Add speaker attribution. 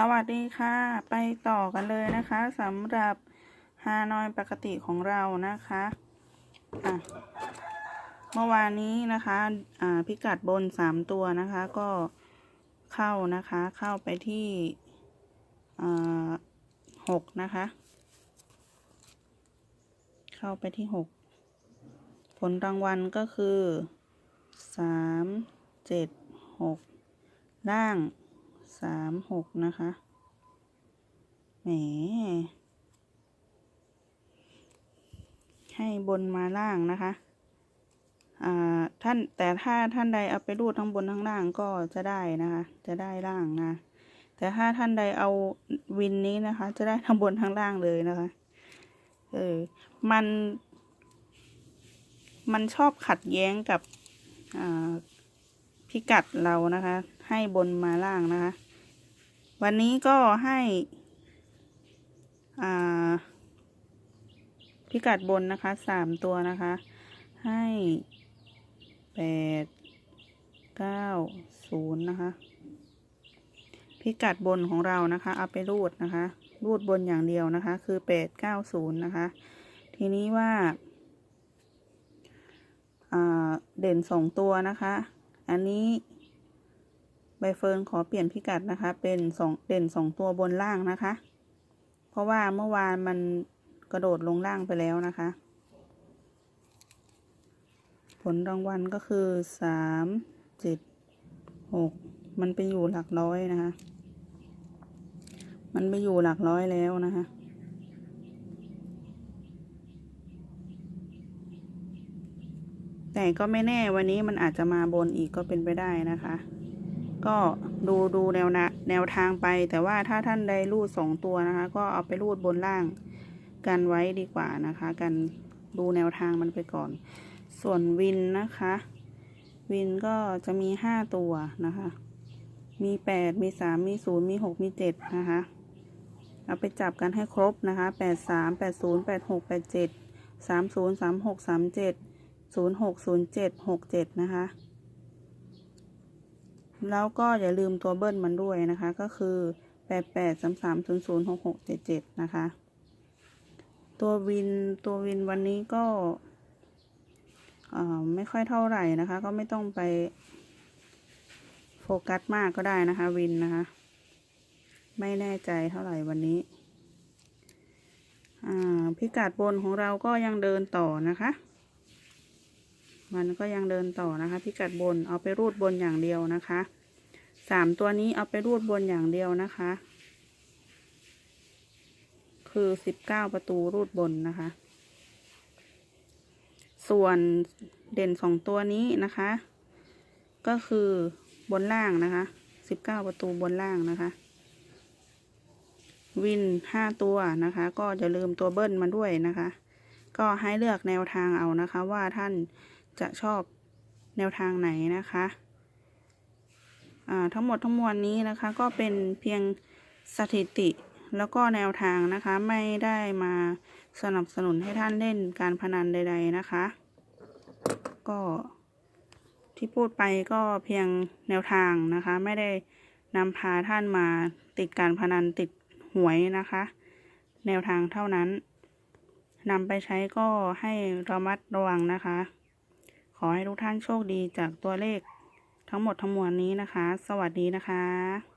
Speaker 1: สวัสดีค่ะ ไปต่อกันเลยนะคะสำหรับฮานอยปกติของเรานะคะะเมื่อวานนี้นะคะอ่าพิกัดบนสามตัวนะคะ ก็เข้านะคะ เข้าไปที่หกนะคะ เข้าไปที่หกผลรางวัลก็คือสามเจ็ดหกล่าง สามหกนะคะ แหม ให้บนมาล่างนะคะ อ่า ท่าน แต่ถ้าท่านใดเอาไปรูดทั้งบนทั้งล่างก็จะได้นะคะ จะได้ล่างนะ แต่ถ้าท่านใดเอาวินนี้นะคะ จะได้ทั้งบนทั้งล่างเลยนะคะ เออ มัน มันชอบขัดแย้งกับ อ่าพิกัดเรานะคะ ให้บนมาล่างนะคะ วันนี้ก็ให้พิกัดบนนะคะสามตัวนะคะ ให้แปดเก้าศูนย์นะคะ พิกัดบนของเรานะคะ เอาไปรูดนะคะ รูดบนอย่างเดียวนะคะ คือแปดเก้าศูนย์นะคะ ทีนี้ว่าเด่นสองตัวนะคะ อันนี้ เฟิร์นขอเปลี่ยนพิกัดนะคะ เป็นสองเด่นสองตัวบนล่างนะคะ เพราะว่าเมื่อวานมันกระโดดลงล่างไปแล้วนะคะ ผลรางวัลก็คือสามเจ็ดหกมันไปอยู่หลักร้อยนะคะ มันไปอยู่หลักร้อยแล้วนะคะแต่ก็ไม่แน่วันนี้มันอาจจะมาบนอีกก็เป็นไปได้นะคะ ก็ดูดูแนวนะแนวทางไป แต่ว่าถ้าท่านใดรูดสองตัวนะคะ ก็เอาไปรูดบนล่างกันไว้ดีกว่านะคะ กันดูแนวทางมันไปก่อน ส่วนวินนะคะ วินก็จะมีห้าตัวนะคะ มีแปดมีสามมีศูนย์มีหกมีเจ็ดนะคะเอาไปจับกันให้ครบนะคะแปดสามแปดศูนย์แปดหกแปดเจ็ดสามศูนย์สามหกสามเจ็ดศูนย์หกศูนย์เจ็ดหกเจ็ดนะคะ แล้วก็อย่าลืมตัวเบิ้ลมันด้วยนะคะ ก็คือแปดแปดสามสามศูนย์ศูนย์หกหกเจ็ดเจ็ดนะคะ ตัววินตัววินวันนี้ก็อ่อไม่ค่อยเท่าไหร่นะคะ ก็ไม่ต้องไปโฟกัสมากก็ได้นะคะ วินนะคะ ไม่แน่ใจเท่าไหร่วันนี้อ่าพิกัดบนของเราก็ยังเดินต่อนะคะ มันก็ยังเดินต่อนะคะ พิกัดบนเอาไปรูดบนอย่างเดียวนะคะสามตัวนี้เอาไปรูดบนอย่างเดียวนะคะ คือสิบเก้าประตูรูดบนนะคะ ส่วนเด่นสองตัวนี้นะคะ ก็คือบนล่างนะคะสิบเก้าประตูบนล่างนะคะ วินห้าตัวนะคะ ก็จะลืมตัวเบิ้ลมาด้วยนะคะ ก็ให้เลือกแนวทางเอานะคะว่าท่าน จะชอบแนวทางไหนนะคะอ่าทั้งหมดทั้งมวลนี้นะคะก็เป็นเพียงสถิติแล้วก็แนวทางนะคะไม่ได้มาสนับสนุนให้ท่านเล่นการพนันใด ๆนะคะ ก็ที่พูดไปก็เพียงแนวทางนะคะ ไม่ได้นำพาท่านมาติดการพนันติดหวยนะคะ แนวทางเท่านั้นนำไปใช้ก็ให้ระมัดระวังนะคะ ขอให้ทุกท่านโชคดีจากตัวเลขทั้งหมดทั้งมวลนี้นะคะ สวัสดีนะคะ